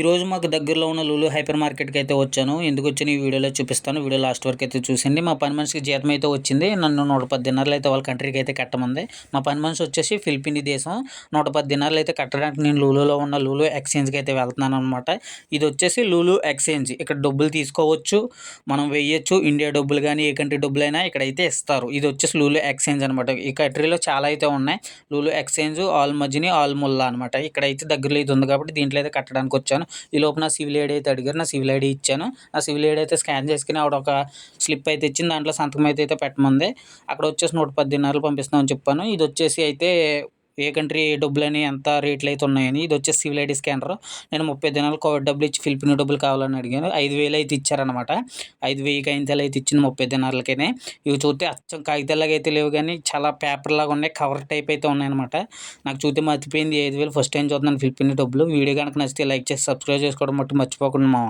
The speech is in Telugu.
ఈరోజు మాకు దగ్గరలో ఉన్న లూలు హైపర్ మార్కెట్కి అయితే వచ్చాను. ఎందుకు వచ్చాను? ఈ వీడియోలో చూపిస్తాను. వీడియో లాస్ట్ వరకు అయితే చూసింది. మా పని మనిషికి జీతం అయితే వచ్చింది. నన్ను నూట పది దినాలు అయితే వాళ్ళ కంట్రీకి అయితే కట్టమంది. మా పని మనిషి వచ్చేసి ఫిలిపిన్ దేశం. నూట పది దినాలు అయితే కట్టడానికి నేను లూలులో ఉన్న లూలు ఎక్స్చేంజ్కి అయితే వెళ్తున్నాను అనమాట ఇది వచ్చేసి లూలు ఎక్స్చేంజ్ ఇక్కడ డబ్బులు తీసుకోవచ్చు. మనం వేయచ్చు ఇండియా డబ్బులు కానీ ఏ కంట్రీ డబ్బులైనా ఇక్కడైతే ఇస్తారు. ఇది వచ్చేసి లూలు ఎక్స్చేంజ్ అనమాట ఈ కంట్రీలో చాలా అయితే ఉన్నాయి. Lulu exchange Al Muzaini Al Mulla అనమాట ఇక్కడైతే దగ్గరలో ఇది ఉంది కాబట్టి దీంట్లో అయితే కట్టడానికి వచ్చాను. ఈ లోపు నా సివిల్ ఐడి అయితే అడిగారు. నా సివిల్ ఐడి ఇచ్చాను. ఆ సివిల్ ఐడి అయితే స్కాన్ చేసుకుని ఆవిడ ఒక స్లిప్ అయితే ఇచ్చింది. దాంట్లో సంతకం అయితే అయితే పెట్టమంది. అక్కడ వచ్చేసి నూట పద్దెనిమిది నెలలు పంపిస్తామని చెప్పాను. ఇది వచ్చేసి అయితే ఏ కంట్రీ డబ్బులని ఎంత రేట్లు అయితే ఉన్నాయని. ఇది వచ్చేసి సివిల్ ఐడి స్కానర్. నేను ముప్పై దినాలు కోవిడ్ డబ్బులు ఇచ్చి ఫిలిపిన్ డబ్బులు కావాలని అడిగాను. ఐదు వేలు అయితే ఇచ్చారనమాట ఐదు వెయ్యి కాగితాలు అయితే ఇచ్చింది ముప్పై దినాలకైనా. ఇవి చూస్తే అచ్చం కాగితాలాగా అయితే లేవు కానీ చాలా పేపర్ లాగా ఉన్నాయి. కవర్ టైప్ అయితే ఉన్నాయన్నమాట. నాకు చూస్తే మర్చిపోయింది. ఐదు వేలు ఫస్ట్ టైం చూస్తున్నాను ఫిలిపిన్ డబ్బులు. వీడియో కనుక నచ్చితే లైక్ చేసి సబ్స్క్రైబ్ చేసుకోవడం మట్టు మర్చిపోకుండా మామ.